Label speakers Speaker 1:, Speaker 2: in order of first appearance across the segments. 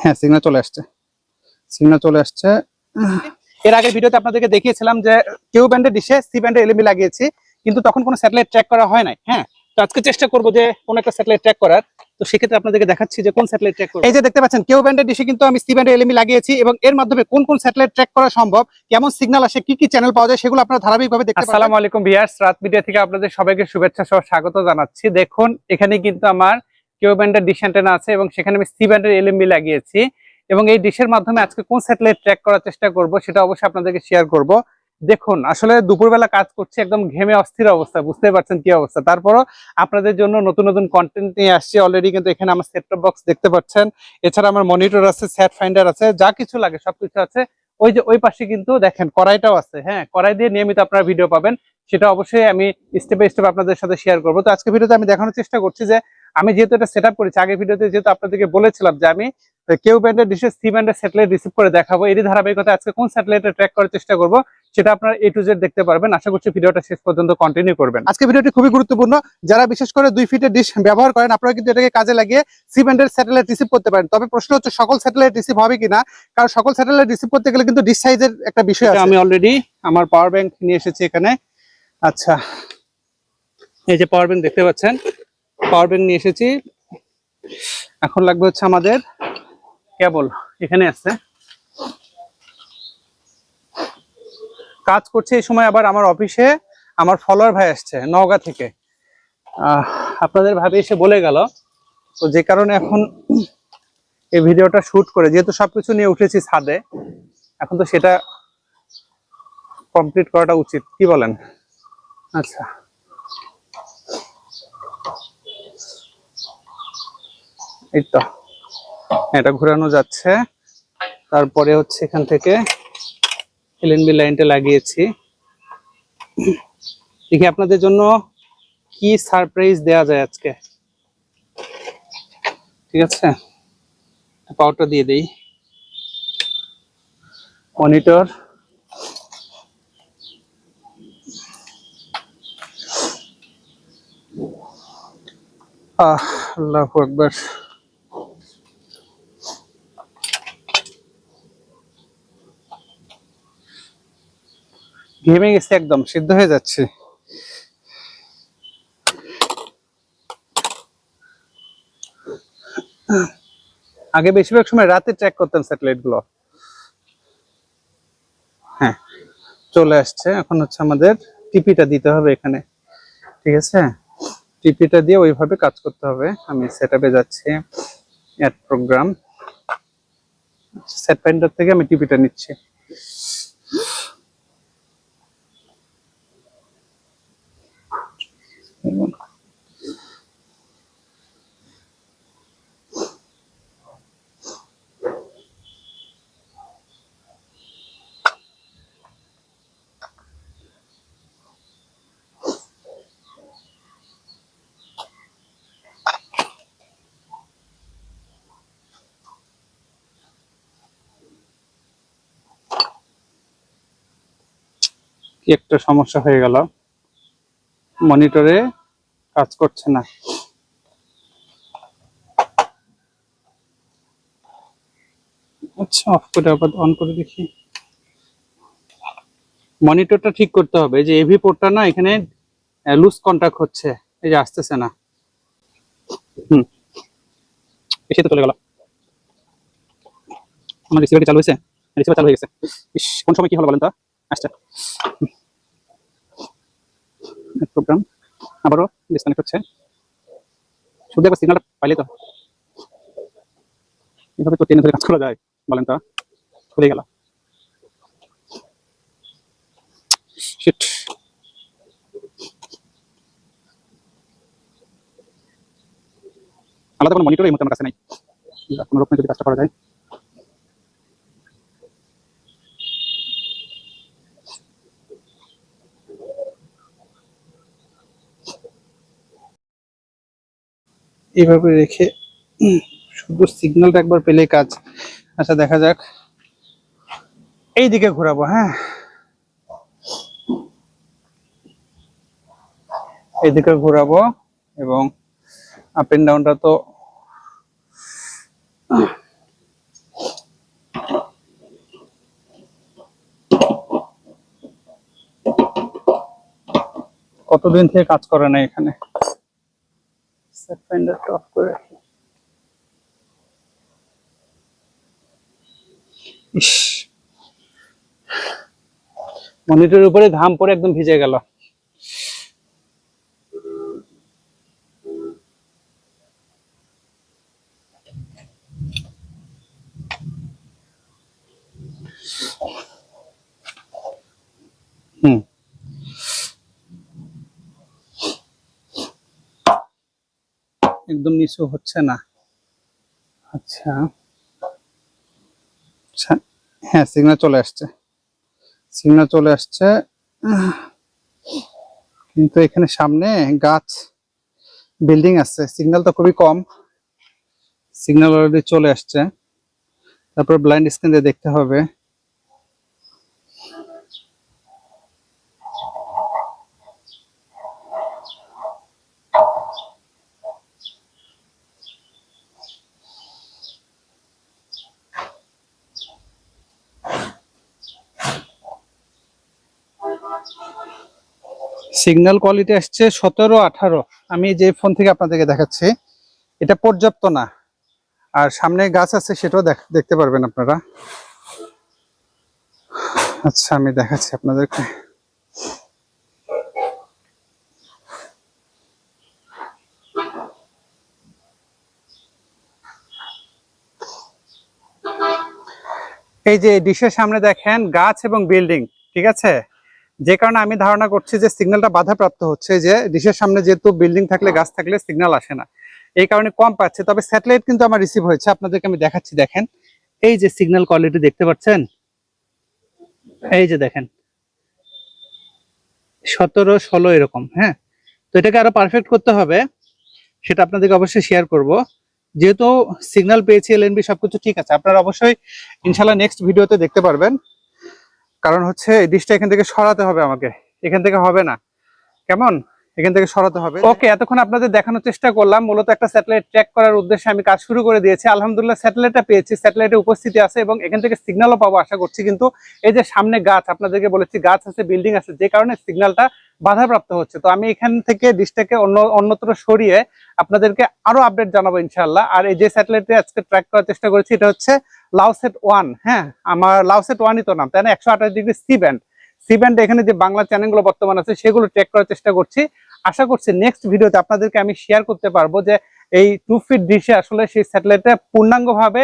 Speaker 1: হ্যাঁ সিগন্যাল চলে আসছে। সিগন্যাল চলে আসছে। এর আগের ভিডিওতে আপনাদেরকে দেখিয়েছিলাম যে কেউ ব্যান্ডের ডিশে সি ব্যান্ডের এলএমবি লাগিয়েছি কিন্তু তখন কোনো স্যাটেলাইট ট্র্যাক করা হয় নাই হ্যাঁ? তো আজকে চেষ্টা করব যে কোন একটা স্যাটেলাইট ট্র্যাক করার। তো সেক্ষেত্রে আপনাদেরকে দেখাচ্ছি যে কোন স্যাটেলাইট ট্র্যাক এই যে দেখতে পাচ্ছেন কেউ ব্যান্ডের ডিশে কিন্তু আমি সি ব্যান্ডের এলএমবি লাগিয়েছি এবং এর মাধ্যমে কোন কোন স্যাটেলাইট ট্র্যাক করা সম্ভব কেমন সিগন্যাল আসে কি কি চ্যানেল পাওয়া যায় সেগুলো আপনারা ধারাবাহিকভাবে দেখতে
Speaker 2: আসসালামু আলাইকুম ভিয়ার্স রাত মিডিয়া থেকে আপনাদের সবাইকে শুভেচ্ছা সহ স্বাগত জানাচ্ছি। দেখুন এখানে কিন্তু আমার কিউ ব্যান্ডের ডিশ অ্যান্টেনা আছে এবং সেখানে আমি সি ব্যান্ডের এলএমবি লাগিয়েছি। এবং এই ডিশের মাধ্যমে আজকে কোন স্যাটেলাইট ট্র্যাক করার চেষ্টা করব সেটা অবশ্যই আপনাদেরকে শেয়ার করব। দেখুন, আসলে দুপুরবেলা কাজ করছি, একদম ঘেমে অস্থির অবস্থা বুঝতে পারছেন কি অবস্থা। তারপরও আপনাদের জন্য নতুন নতুন কন্টেন্ট নিয়ে আসছি অলরেডি কিন্তু এখানে আমার সেট বক্স দেখতে পাচ্ছেন। এছাড়া আমার মনিটর আছে স্যাট ফাইন্ডার আছে, যা কিছু লাগে সবকিছু আছে। ওই যে, ওই পাশে কিন্তু দেখেন, কড়াইটাও আছে হ্যাঁ কড়াই দিয়ে নিয়মিত আপনারা ভিডিও পাবেন। সেটা অবশ্যই আমি স্টেপ বাই স্টেপ আপনাদের সাথে শেয়ার করব। তো আজকে ভিডিওতে আমি দেখানোর চেষ্টা করছি যে আমি যেহেতু এটা সেট আপ করেছি আগের ভিডিওতে যেহেতু আপনাদেরকে বলেছিলাম যে আমি কেউ ব্যান্ডের ডিশের সি ব্যান্ডের স্যাটেলাইট রিসিভ করে দেখাবো। এরই ধারাবাহিকতা আজকে কোন স্যাটেলাইটে ট্র্যাক করার চেষ্টা করব সেটা আপনারা এ টু জেড দেখতে পারবেন। আশা করছি ভিডিওটা শেষ পর্যন্ত কন্টিনিউ করবেন।
Speaker 1: আজকে ভিডিওটি খুবই গুরুত্বপূর্ণ। যারা বিশেষ করে দুই ফিটের ডিশ ব্যবহার করেন আপনারা কিন্তু এটাকে কাজে লাগিয়ে সি ব্যান্ডের স্যাটেলাইট রিসিভ করতে পারেন। তবে প্রশ্ন হচ্ছে সকল স্যাটেলাইট রিসিভ হবে কিনা? কারণ সকল স্যাটেলাইট রিসিভ করতে গেলে কিন্তু ডিশ সাইজের একটা বিষয় আছে।
Speaker 2: আমি অলরেডি আমার পাওয়ার ব্যাংক নিয়ে এসেছি এখানে। আচ্ছা এই যে পাওয়ার ব্যাংক দেখতে পাচ্ছেন পাওয়ার ব্যাংক নিয়ে এসেছি। এখন লাগবে হচ্ছে আমাদের কেবল এখানে আছে। কাজ করছে এই সময় আবার আমার অফিসে আমার ফলোয়ার ভাই আসছে, নওগাঁ থেকে। আপনাদের ভাবে এসে বলে গেল, তো যে কারণে এখন এই ভিডিওটা শুট করে, যেহেতু সবকিছু নিয়ে উঠেছি ছাদে, এখন তো সেটা কমপ্লিট করাটা উচিত। কি বলেন? আচ্ছা। এই তো। এটা ঘোরানো যাচ্ছে। তারপরে হচ্ছে এখান থেকে এলএনবি লাইনটা লাগিয়েছি। দেখি আপনাদের জন্য কি সারপ্রাইজ দেয়া যায় আজকে। ঠিক আছে? পাওয়ারটা দিয়ে দেই। মনিটর আহ, আল্লাহু আকবার। ঘেমে গেছে একদম, সিদ্ধ হয়ে যাচ্ছে। আগে বেশিরভাগ সময় রাতে ট্র্যাক করতাম স্যাটেলাইটগুলো। হ্যাঁ চলে আসছে। এখন হচ্ছে আমাদের টিপিটা দিতে হবে এখানে। ঠিক আছে? টিপিটা দিয়ে ওইভাবে কাজ করতে হবে। আমি সেট আপে যাচ্ছি অ্যাড প্রোগ্রাম সেট পয়েন্টার থেকে আমি টিপিটা নিচ্ছি। একটা সমস্যা হয়ে গেল। মনিটরে কাজ করছে না। আচ্ছা অফ করে আবার অন করে দেখি। মনিটরটা ঠিক করতে হবে। যে এভি পোর্টটা না, এখানে লুজ কন্টাক্ট হচ্ছে। এই যে আসতেছে না। হুম। এসে তো চলে গেল। আমার রিসিভারটি চালু হয়েছে। রিসিভার চালু হয়ে গেছে। কোন সময় কি হলো বলেন তো? আসছে। প্রোগ্রাম আবারও ডিসকানেক্ট হচ্ছে। শুধু একবার সিগন্যালটা পাইলে তো। এভাবে তো টেনে ধরে কাজ করা যায়, বলেন তো খুলে গেল। শিট আলাদা কোনো মনিটর এই মুহূর্তে আমার কাছে নাই। কোনো রকমে যদি কাজটা করা যায়। এভাবে রেখে শুধু সিগন্যালটা একবার পেলে কাজ। আচ্ছা দেখা যাক। এই দিকে হ্যাঁ। এদিকে ঘোরাবো এবং আপ এন্ড ডাউনটা তো কতদিন থেকে কাজ করে না এখানে? সেট ফাইন্ডারটা অফ করে রাখি। মনিটরের উপরে ঘাম পড়ে একদম ভিজে গেল হুম নিচু হচ্ছে না। আচ্ছা। আচ্ছা হ্যাঁ সিগন্যাল চলে আসছে। সিগন্যাল চলে আসছে। কিন্তু এখানে সামনে গাছ বিল্ডিং আছে। সিগন্যাল তো খুবই কম। সিগন্যাল অলরেডি চলে আসছে। তারপর ব্লাইন্ড স্ক্রিন দিয়ে দেখতে হবে। সিগন্যাল কোয়ালিটি আসছে সতেরো, আঠারো। আমি যে ফোন থেকে আপনাদেরকে দেখাচ্ছি, এটা পর্যাপ্ত না। আর সামনে গাছ আছে, সেটাও দেখ- দেখতে পারবেন আপনারা। আচ্ছা আমি দেখাচ্ছি আপনাদেরকে। এই যে ডিশের সামনে দেখেন, গাছ এবং বিল্ডিং ঠিক আছে? যে কারণে আমি ধারণা করছি যে সিগন্যালটা বাধাপ্রাপ্ত হচ্ছে, যে ডিশের সামনে যেহেতু বিল্ডিং থাকলে গাছ থাকলে সিগন্যাল আসে না। এই কারণে কম পাচ্ছে। তবে স্যাটেলাইট কিন্তু আমার রিসিভ হয়েছে, আপনাদেরকে আমি দেখাচ্ছি, দেখেন। এই যে সিগন্যাল কোয়ালিটি দেখতে পাচ্ছেন? এই যে দেখেন। সতেরো, ষোলো এরকম হ্যাঁ? তো এটাকে আরও পারফেক্ট করতে হবে, সেটা আপনাদেরকে অবশ্যই শেয়ার করব। যেহেতু সিগন্যাল পেয়েছি এল এলএনবি সবকিছু ঠিক আছে, আপনারা অবশ্যই ইনশাল্লাহ নেক্সট ভিডিওতে দেখতে পারবেন। কারণ হচ্ছে এই ডিশটা এখান থেকে সরাতে হবে আমাকে। এখান থেকে হবে না। কেমন? এখান থেকে সরাতে হবে। ওকে, এতক্ষণ আপনাদের দেখানোর চেষ্টা করলাম। মূলত একটা স্যাটেলাইট ট্র্যাক করার উদ্দেশ্যে আমি কাজ শুরু করে দিয়েছি। আলহামদুলিল্লাহ, স্যাটেলাইটটা পেয়েছি। স্যাটেলাইটের উপস্থিতি আছে এবং এখান থেকে সিগন্যালও পাবো, আশা করছি। কিন্তু এই যে সামনে গাছ, আপনাদেরকে বলেছি গাছ আছে, বিল্ডিং আছে, যে কারণে সিগন্যালটা বাধাপ্রাপ্ত হচ্ছে। তো আমি এখান থেকে ডিশটাকে অন্য, অন্যত্র সরিয়ে আপনাদেরকে আরও আপডেট জানাব ইনশাল্লাহ আর এই যে স্যাটেলাইটে আজকে ট্র্যাক করার চেষ্টা করেছি, এটা হচ্ছে লাউসেট ওয়ান। হ্যাঁ আমার লাউসেট ওয়ানই তো নাম। তাই না? একশো আঠাশ degree C band. C band এখানে যে বাংলা চ্যানেলগুলো বর্তমান আছে, সেগুলো ট্র্যাক করার চেষ্টা করছি। আশা করছি নেক্সট ভিডিওতে আপনাদেরকে আমি শেয়ার করতে পারব যে এই টু ফিট ডিশে আসলে সেই স্যাটেলাইটটা পূর্ণাঙ্গভাবে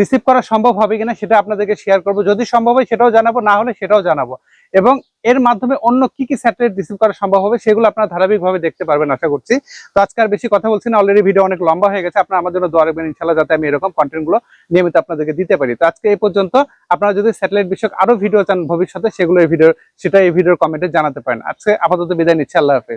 Speaker 2: রিসিভ করা সম্ভব হবে কিনা সেটা আপনাদেরকে শেয়ার করব। যদি সম্ভব হয় সেটাও জানাব, না হলে সেটাও জানাব। এবং এর মাধ্যমে অন্য কি কি স্যাটেলাইট রিসিভ করা সম্ভব হবে সেগুলো আপনারা ধারাবাহিকভাবে দেখতে পারবেন, আশা করছি। তো আজকে আর বেশি কথা বলছি না অলরেডি ভিডিও অনেক লম্বা হয়ে গেছে, আপনারা আমার জন্য দোয়া রাখবেন ইনশাল্লাহ যাতে আমি এরকম কন্টেন্টগুলো নিয়মিত আপনাদেরকে দিতে পারি। তো আজকে এই পর্যন্ত আপনারা যদি স্যাটেলাইট বিষয়ক আরও ভিডিও চান ভবিষ্যতে, সেগুলো এই ভিডিও সেটা এই ভিডিওর কমেন্টে জানাতে পারেন। আজকে আপাতত বিদায় নিচ্ছি, আল্লাহ হাফেজ।